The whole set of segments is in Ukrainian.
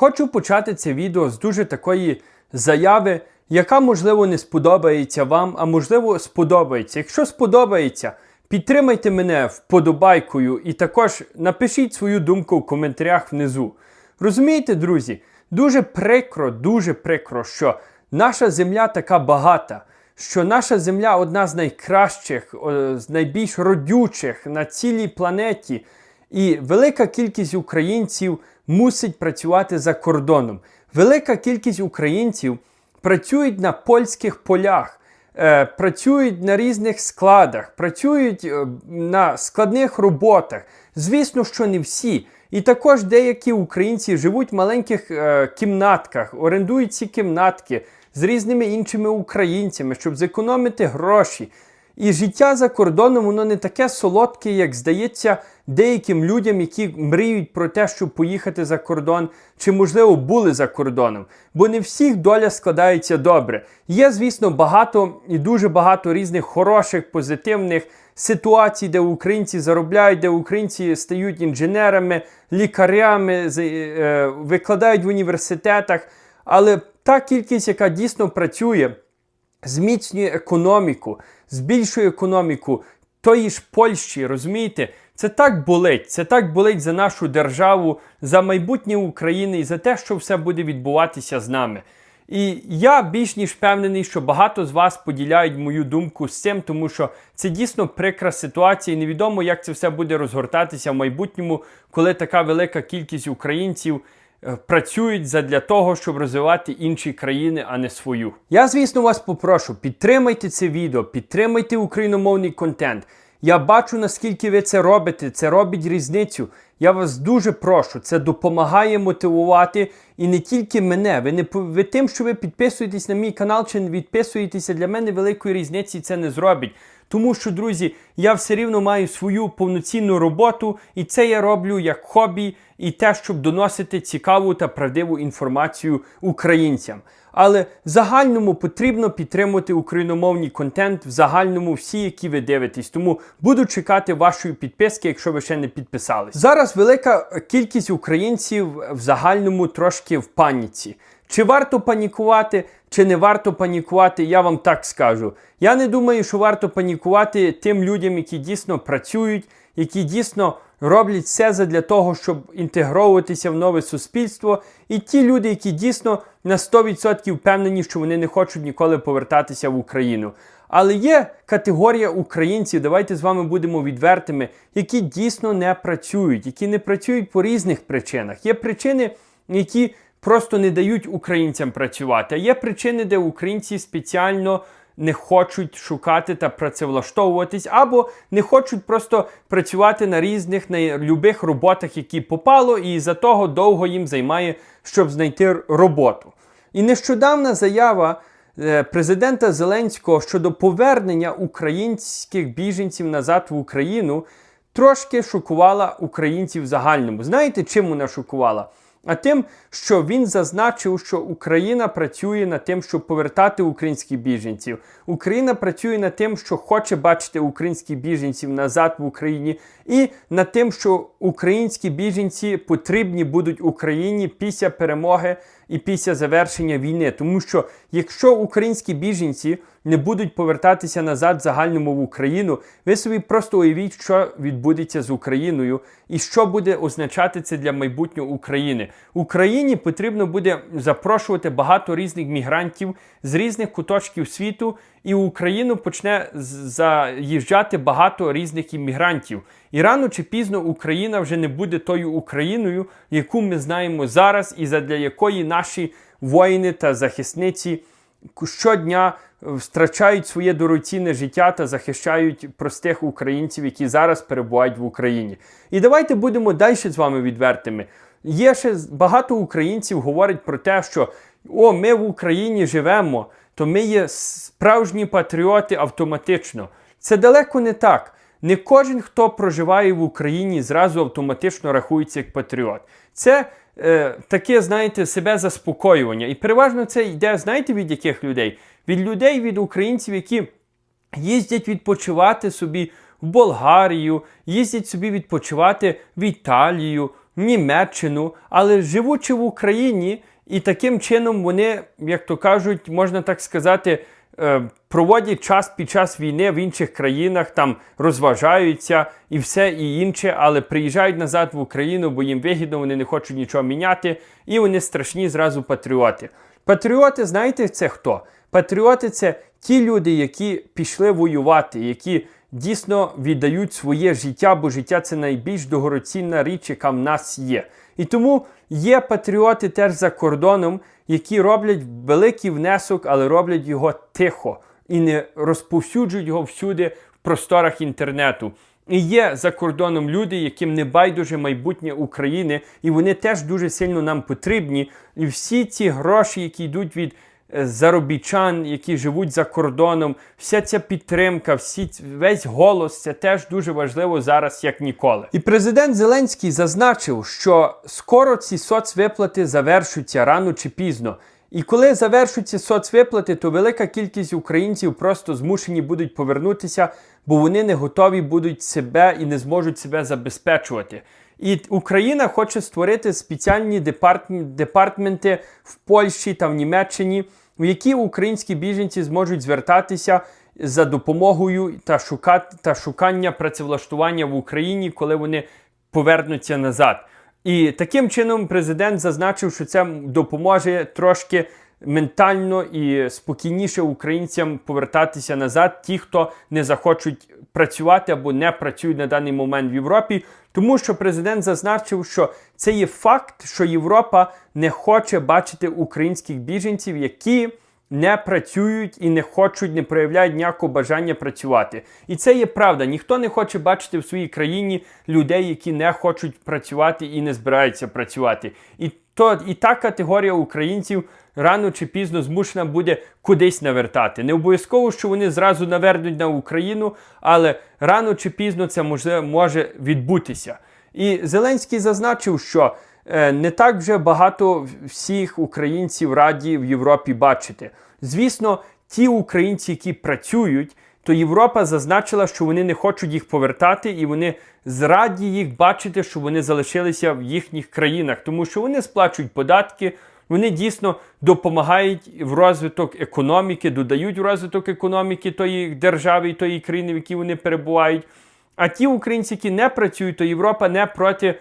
Хочу почати це відео з дуже такої заяви, яка, можливо, не сподобається вам, а можливо, сподобається. Якщо сподобається, підтримайте мене вподобайкою і також напишіть свою думку в коментарях внизу. Розумієте, друзі, дуже прикро, дуже прикро, що наша земля така багата, що наша земля одна з найкращих, з найбільш родючих на цілій планеті. І велика кількість українців мусить працювати за кордоном. Велика кількість українців працюють на польських полях, е, працюють на різних складах, працюють е, на складних роботах. Звісно, що не всі. І також деякі українці живуть в маленьких е, кімнатках, орендують ці кімнатки з різними іншими українцями, щоб зекономити гроші. І життя за кордоном воно не таке солодке, як здається деяким людям, які мріють про те, щоб поїхати за кордон, чи, можливо, були за кордоном. Бо не всіх доля складається добре. Є, звісно, багато і дуже багато різних хороших, позитивних ситуацій, де українці заробляють, де українці стають інженерами, лікарями, е, викладають в університетах. Але та кількість, яка дійсно працює, зміцнює економіку, збільшує економіку тої ж Польщі, розумієте? Це так болить, це так болить за нашу державу, за майбутнє України і за те, що все буде відбуватися з нами. І я більш ніж впевнений, що багато з вас поділяють мою думку з цим, тому що це дійсно прикра ситуація, і невідомо, як це все буде розгортатися в майбутньому, коли така велика кількість українців працюють задля того, щоб розвивати інші країни, а не свою. Я, звісно, вас попрошу, підтримайте це відео, підтримайте україномовний контент. Я бачу, наскільки ви це робите, це робить різницю. Я вас дуже прошу, це допомагає мотивувати і не тільки мене. Ви не ви тим, що ви підписуєтесь на мій канал чи не відписуєтеся, для мене великої різниці це не зробить. Тому що, друзі, я все рівно маю свою повноцінну роботу, і це я роблю як хобі, і те, щоб доносити цікаву та правдиву інформацію українцям. Але в загальному потрібно підтримувати україномовний контент, в загальному всі, які ви дивитесь. Тому буду чекати вашої підписки, якщо ви ще не підписались. Зараз велика кількість українців в загальному трошки в паніці. Чи варто панікувати, чи не варто панікувати, я вам так скажу. Я не думаю, що варто панікувати тим людям, які дійсно працюють, які дійсно роблять все для того, щоб інтегровуватися в нове суспільство, і ті люди, які дійсно на 100% впевнені, що вони не хочуть ніколи повертатися в Україну. Але є категорія українців, давайте з вами будемо відвертими, які дійсно не працюють, які не працюють по різних причинах. Є причини, які просто не дають українцям працювати. А є причини, де українці спеціально не хочуть шукати та працевлаштовуватись, або не хочуть просто працювати на різних на любих роботах, які попало, і за того довго їм займає, щоб знайти роботу. І нещодавна заява е, президента Зеленського щодо повернення українських біженців назад в Україну трошки шокувала українців в загальному. Знаєте, чим вона шокувала? А тим, що він зазначив, що Україна працює над тим, щоб повертати українських біженців. Україна працює над тим, що хоче бачити українських біженців назад в Україні, і над тим, що українські біженці потрібні будуть Україні після перемоги і після завершення війни. Тому що якщо українські біженці не будуть повертатися назад загальному в Україну, ви собі просто уявіть, що відбудеться з Україною і що буде означати це для майбутнього України. Україні потрібно буде запрошувати багато різних мігрантів з різних куточків світу, і в Україну почне заїжджати багато різних іммігрантів. І рано чи пізно Україна вже не буде тою Україною, яку ми знаємо зараз, і задля якої наші воїни та захисниці щодня е, втрачають своє дорогоцінне життя та захищають простих українців, які зараз перебувають в Україні. І давайте будемо далі з вами відвертими. Є ще багато українців говорять про те, що о, ми в Україні живемо, то ми є справжні патріоти автоматично. Це далеко не так. Не кожен, хто проживає в Україні, зразу автоматично рахується як патріот. Це е, таке, знаєте, себе заспокоювання. І переважно це йде, знаєте, від яких людей? Від людей, від українців, які їздять відпочивати собі в Болгарію, їздять собі відпочивати в Італію, Німеччину, але живучи в Україні, і таким чином вони, як то кажуть, можна так сказати, проводять час під час війни в інших країнах, там розважаються і все і інше, але приїжджають назад в Україну, бо їм вигідно, вони не хочуть нічого міняти, і вони страшні зразу патріоти. Патріоти, знаєте, це хто? Патріоти це ті люди, які пішли воювати, які дійсно віддають своє життя, бо життя це найбільш дорогоцінна річ, яка в нас є. І тому є патріоти теж за кордоном, які роблять великий внесок, але роблять його тихо і не розповсюджують його всюди в просторах інтернету. І є за кордоном люди, яким не байдуже майбутнє України, і вони теж дуже сильно нам потрібні. І всі ці гроші, які йдуть від заробітчан, які живуть за кордоном, вся ця підтримка, всі, весь голос це теж дуже важливо зараз, як ніколи. І президент Зеленський зазначив, що скоро ці соцвиплати завершуться рано чи пізно. І коли завершуються соцвиплати, то велика кількість українців просто змушені будуть повернутися, бо вони не готові будуть себе і не зможуть себе забезпечувати. І Україна хоче створити спеціальні департм- департменти в Польщі та в Німеччині, в які українські біженці зможуть звертатися за допомогою та шукати та шукання працевлаштування в Україні, коли вони повернуться назад. І таким чином президент зазначив, що це допоможе трошки ментально і спокійніше українцям повертатися назад, ті, хто не захочуть працювати або не працюють на даний момент в Європі. Тому що президент зазначив, що це є факт, що Європа не хоче бачити українських біженців, які не працюють і не хочуть, не проявляють ніякого бажання працювати. І це є правда. Ніхто не хоче бачити в своїй країні людей, які не хочуть працювати і не збираються працювати. І то і та категорія українців рано чи пізно змушена буде кудись навертати. Не обов'язково, що вони зразу навернуть на Україну, але рано чи пізно це може, може відбутися. І Зеленський зазначив, що е, не так вже багато всіх українців раді в Європі бачити. Звісно, ті українці, які працюють, то Європа зазначила, що вони не хочуть їх повертати, і вони зраді їх бачити, що вони залишилися в їхніх країнах, тому що вони сплачують податки. Вони дійсно допомагають в розвиток економіки, додають в розвиток економіки тої держави і тої країни, в якій вони перебувають. А ті українці, які не працюють, то Європа не проти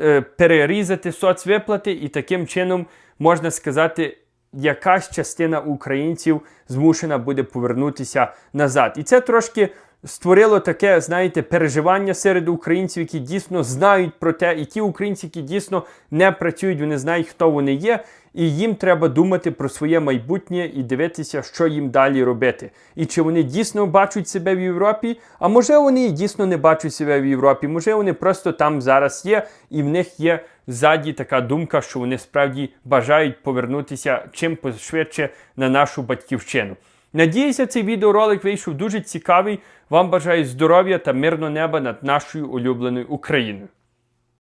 е, перерізати соцвиплати, і таким чином можна сказати, якась частина українців змушена буде повернутися назад. І це трошки створило таке, знаєте, переживання серед українців, які дійсно знають про те, і ті українці, які дійсно не працюють, вони знають, хто вони є, і їм треба думати про своє майбутнє і дивитися, що їм далі робити. І чи вони дійсно бачать себе в Європі, а може вони дійсно не бачать себе в Європі, може вони просто там зараз є, і в них є ззаді така думка, що вони справді бажають повернутися чим пошвидше на нашу батьківщину. Надіюся, цей відеоролик вийшов дуже цікавий. Вам бажаю здоров'я та мирного неба над нашою улюбленою Україною.